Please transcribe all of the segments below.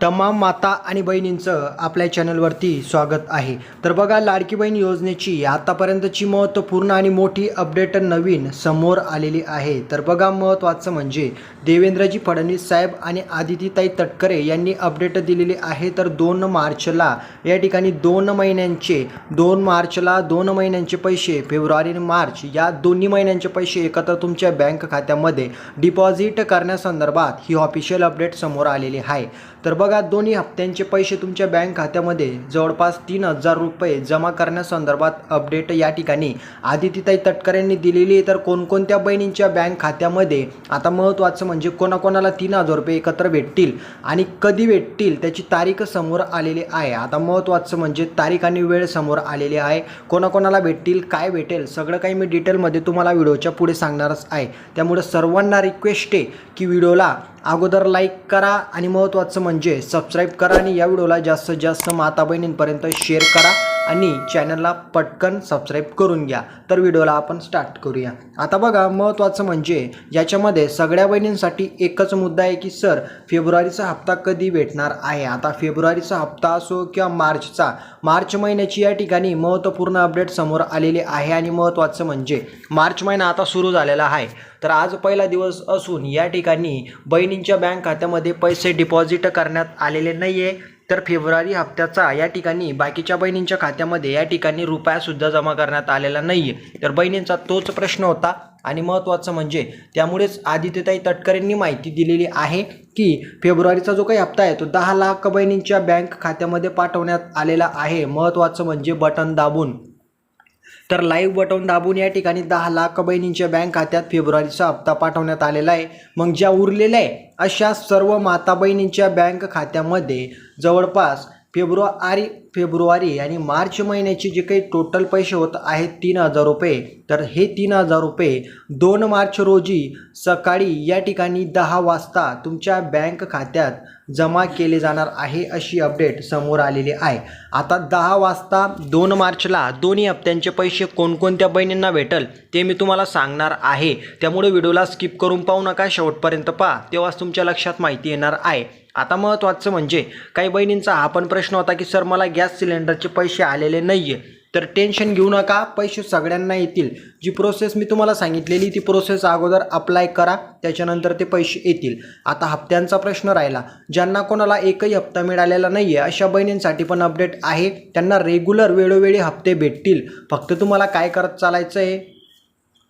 तमाम माता आणि बहिणींचं आपल्या चॅनलवरती स्वागत आहे. तर बघा लाडकी बहीण योजनेची आतापर्यंतची महत्त्वपूर्ण आणि मोठी अपडेट नवीन समोर आलेली आहे. तर बघा महत्त्वाचं म्हणजे देवेंद्रजी फडणवीस साहेब आणि आदितीताई तटकरे यांनी अपडेट दिलेली आहे. तर दोन मार्चला या ठिकाणी दोन महिन्यांचे दोन मार्चला दोन महिन्यांचे पैसे फेब्रुवारी आणि मार्च या दोन्ही महिन्यांचे पैसे एकत्र तुमच्या बँक खात्यामध्ये डिपॉझिट करण्यासंदर्भात ही ऑफिशियल अपडेट समोर आलेली आहे. तर बघा दोन्ही हप्त्यांचे पैसे तुमच्या बँक खात्यामध्ये जवळपास तीन हजार रुपये जमा करण्यासंदर्भात अपडेट या ठिकाणी. आदितीताई तटकर यांनी दिलेली आहे. तर कोणकोणत्या बहिणींच्या बँक खात्यामध्ये आता महत्त्वाचं म्हणजे कोणाकोणाला तीन हजार रुपये एकत्र भेटतील आणि कधी भेटतील त्याची तारीख समोर आलेली आहे. आता महत्त्वाचं म्हणजे तारीख आणि वेळ समोर आलेली आहे. कोणाकोणाला भेटतील काय भेटेल सगळं काही मी डिटेलमध्ये तुम्हाला व्हिडिओच्या पुढे सांगणारच आहे. त्यामुळे सर्वांना रिक्वेस्ट आहे की व्हिडिओला अगोदर लाईक करा आणि महत्त्वाचं म्हणजे सबस्क्राईब करा आणि या व्हिडिओला जास्तीत जास्त माता बहिणींपर्यंत शेअर करा. आणि चॅनलला पटकन सबस्क्राईब करून घ्या. तर व्हिडिओला आपण स्टार्ट करूया. आता बघा महत्त्वाचं म्हणजे याच्यामध्ये सगळ्या बहिणींसाठी एकच मुद्दा आहे की सर फेब्रुवारीचा हप्ता कधी भेटणार आहे? आता फेब्रुवारीचा हप्ता असो किंवा मार्चचा मार्च महिन्याची या ठिकाणी महत्त्वपूर्ण अपडेट समोर आलेले आहे आणि महत्त्वाचं म्हणजे मार्च महिना आता सुरू झालेला आहे. तर आज पहिला दिवस असून या ठिकाणी बहिणींच्या बँक खात्यामध्ये पैसे डिपॉझिट करण्यात आलेले नाही आहे तर फेब्रुवारी हप्त्याचा या ठिकाणी बाकीच्या बहिणींच्या खात्यामध्ये या ठिकाणी रुपयासुद्धा जमा करण्यात आलेला नाही आहे तर बहिणींचा तोच प्रश्न होता आणि महत्त्वाचं म्हणजे त्यामुळेच आदित्यताई तटकरेंनी माहिती दिलेली आहे की फेब्रुवारीचा जो काही हप्ता आहे तो दहा लाख बहिणींच्या बँक खात्यामध्ये पाठवण्यात आलेला आहे. महत्त्वाचं म्हणजे बटन दाबून. तर लाईव्ह बटन दाबून या ठिकाणी दहा लाख बहिणींच्या बँक खात्यात फेब्रुवारीचा हप्ता पाठवण्यात आलेला आहे. मग ज्या उरलेल्या आहे अशा सर्व माता बहिणींच्या बँक खात्यामध्ये जवळपास फेब्रुवारी फेब्रुवारी आणि मार्च महिन्याचे जे काही टोटल पैसे होत आहेत तीन हजार रुपये तर हे तीन हजार रुपये दोन मार्च रोजी सकाळी या ठिकाणी दहा वाजता तुमच्या बँक खात्यात जमा केले जाणार आहे अशी अपडेट समोर आलेली आहे. आता दहा वाजता दोन मार्चला दोन्ही हप्त्यांचे पैसे कोणकोणत्या बहिणींना भेटल ते मी तुम्हाला सांगणार आहे. त्यामुळे व्हिडिओला स्किप करून पाहू नका शेवटपर्यंत पहा तेव्हाच तुमच्या लक्षात माहिती येणार आहे. आता महत्त्वाचं म्हणजे काही बहिणींचा हा पण प्रश्न होता की सर मला गॅस गॅस सिलेंडरचे पैसे आलेले नाही आहे तर टेन्शन घेऊ नका पैसे सगळ्यांना येतील. जी प्रोसेस मी तुम्हाला सांगितलेली ती प्रोसेस अगोदर अप्लाय करा त्याच्यानंतर ते पैसे येतील. आता हप्त्यांचा प्रश्न राहिला. ज्यांना कोणाला एकही हप्ता मिळालेला नाही आहे अशा बहिणींसाठी पण अपडेट आहे. त्यांना रेग्युलर वेळोवेळी हप्ते भेटतील. फक्त तुम्हाला काय करत चालायचं आहे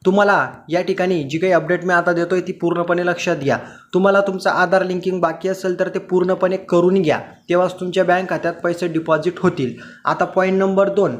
तुम्हाला या ठिकाणी जी काही अपडेट मी आता देतोय ती पूर्णपणे लक्षात घ्या. तुम्हाला तुमचं आधार लिंकिंग बाकी असेल तर ते पूर्णपणे करून घ्या. तेव्हाच तुमच्या बँक खात्यात पैसे डिपॉझिट होतील. आता पॉईंट नंबर दोन.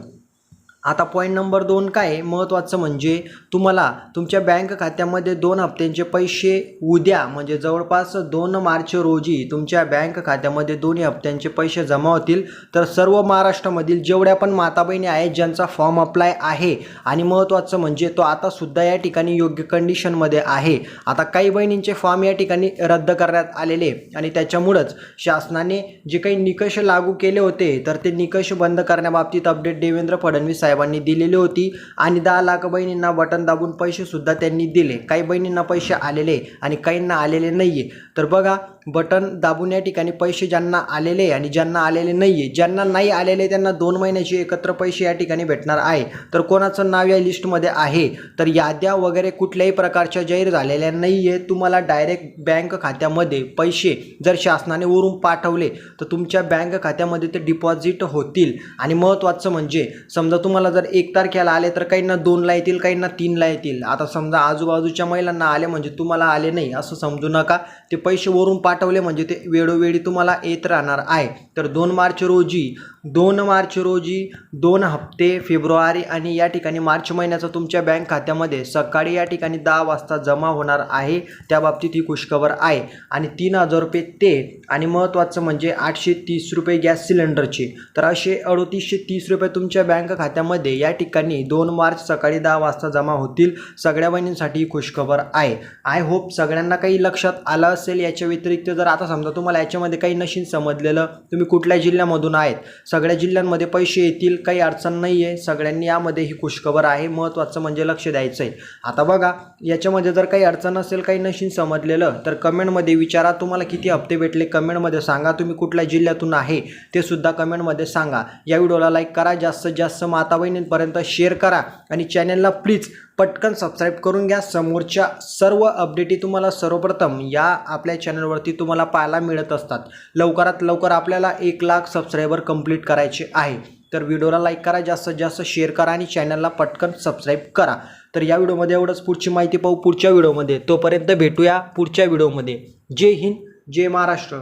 आता पॉईंट नंबर दोन काय आहे? महत्त्वाचं म्हणजे तुम्हाला तुमच्या बँक खात्यामध्ये दोन हप्त्यांचे पैसे उद्या म्हणजे जवळपास दोन मार्च रोजी तुमच्या बँक खात्यामध्ये दोन्ही हप्त्यांचे पैसे जमा होतील तर सर्व महाराष्ट्रामधील जेवढ्या पण माता बहिणी आहेत ज्यांचा फॉर्म अप्लाय आहे आणि महत्त्वाचं म्हणजे तो आता सुद्धा या ठिकाणी योग्य कंडिशनमध्ये आहे आता काही बहिणींचे फॉर्म या ठिकाणी रद्द करण्यात आलेले आणि त्याच्यामुळंच शासनाने जे काही निकष लागू केले होते तर ते निकष बंद करण्याबाबतीत अपडेट देवेंद्र फडणवीस साहेबांनी दिलेली होती आणि दहा लाख बहिणींना बटन दाबून पैसे सुद्धा त्यांनी दिले. काही बहिणींना पैसे आलेले आणि काहींना आलेले नाही आहे तर बघा बटन दाबून या ठिकाणी पैसे ज्यांना आलेले आणि ज्यांना आलेले नाही आहे ज्यांना नाही आलेले त्यांना दोन महिन्याचे एकत्र पैसे या ठिकाणी भेटणार आहे. तर कोणाचं नाव या लिस्टमध्ये आहे? तर याद्या वगैरे कुठल्याही प्रकारच्या जाहीर झालेल्या नाही आहे तुम्हाला डायरेक्ट बँक खात्यामध्ये पैसे जर शासनाने वरून पाठवले तर तुमच्या बँक खात्यामध्ये ते डिपॉझिट होतील. आणि महत्त्वाचं म्हणजे समजा तुम्हाला जर एक तारखेला आले तर काहींना दोनला येतील काहींना तीनला येतील. आता समजा आजूबाजूच्या महिलांना आले म्हणजे तुम्हाला आले नाही असं समजू नका. ते पैसे वरून पाठ पाठवले म्हणजे ते वेळोवेळी तुम्हाला येत राहणार आहे. तर दोन मार्च रोजी दोन मार्च रोजी दोन हप्ते फेब्रुवारी आणि या ठिकाणी मार्च महिन्याचा तुमच्या बँक खात्यामध्ये सकाळी या ठिकाणी दहा वाजता जमा होणार आहे. त्या बाबतीत ही खुशखबर आहे. आणि तीन हजार रुपये ते आणि महत्त्वाचं म्हणजे आठशे तीस रुपये गॅस सिलेंडरचे. तर असे अडोतीसशे तीस रुपये तुमच्या बँक खात्यामध्ये या ठिकाणी दोन मार्च सकाळी दहा वाजता जमा होतील. सगळ्या बहिणींसाठी ही खुशखबर आहे. आय होप सगळ्यांना काही लक्षात आलं असेल याच्या व्यतिरिक्त. व्यतिरिक्त जर आता समजा तुम्हाला याच्यामध्ये काही नशीन समजलेलं तुम्ही कुठल्या जिल्ह्यामधून आहेत सगळ्या जिल्ह्यांमध्ये पैसे येतील काही अडचण नाही आहे सगळ्यांनी यामध्ये ही खुशखबर आहे महत्त्वाचं म्हणजे लक्ष द्यायचं आहे आता बघा याच्यामध्ये जर काही अडचण असेल काही नशीन समजलेलं तर कमेंटमध्ये विचारा तुम्हाला किती हप्ते भेटले कमेंटमध्ये सांगा तुम्ही कुठल्या जिल्ह्यातून आहे ते सुद्धा कमेंटमध्ये सांगा. या व्हिडिओला लाईक करा जास्तीत जास्त माता बहिणींपर्यंत शेअर करा आणि चॅनलला प्लीज पटकन सबस्क्राईब करून घ्या. समोरच्या सर्व अपडेटी तुम्हाला सर्वप्रथम या आपल्या चॅनलवरती तुम्हाला पाहायला मिळत असतात. लवकरात लवकर आपल्याला एक लाख सबस्क्रायबर कंप्लीट करायचे आहे. तर व्हिडिओला लाईक करा जास्तीत जास्त शेअर करा आणि चॅनलला पटकन सबस्क्राईब करा. तर या व्हिडिओमध्ये एवढंच. पुढची माहिती पाहू पुढच्या व्हिडिओमध्ये तोपर्यंत भेटूया पुढच्या व्हिडिओमध्ये जय हिंद जय महाराष्ट्र.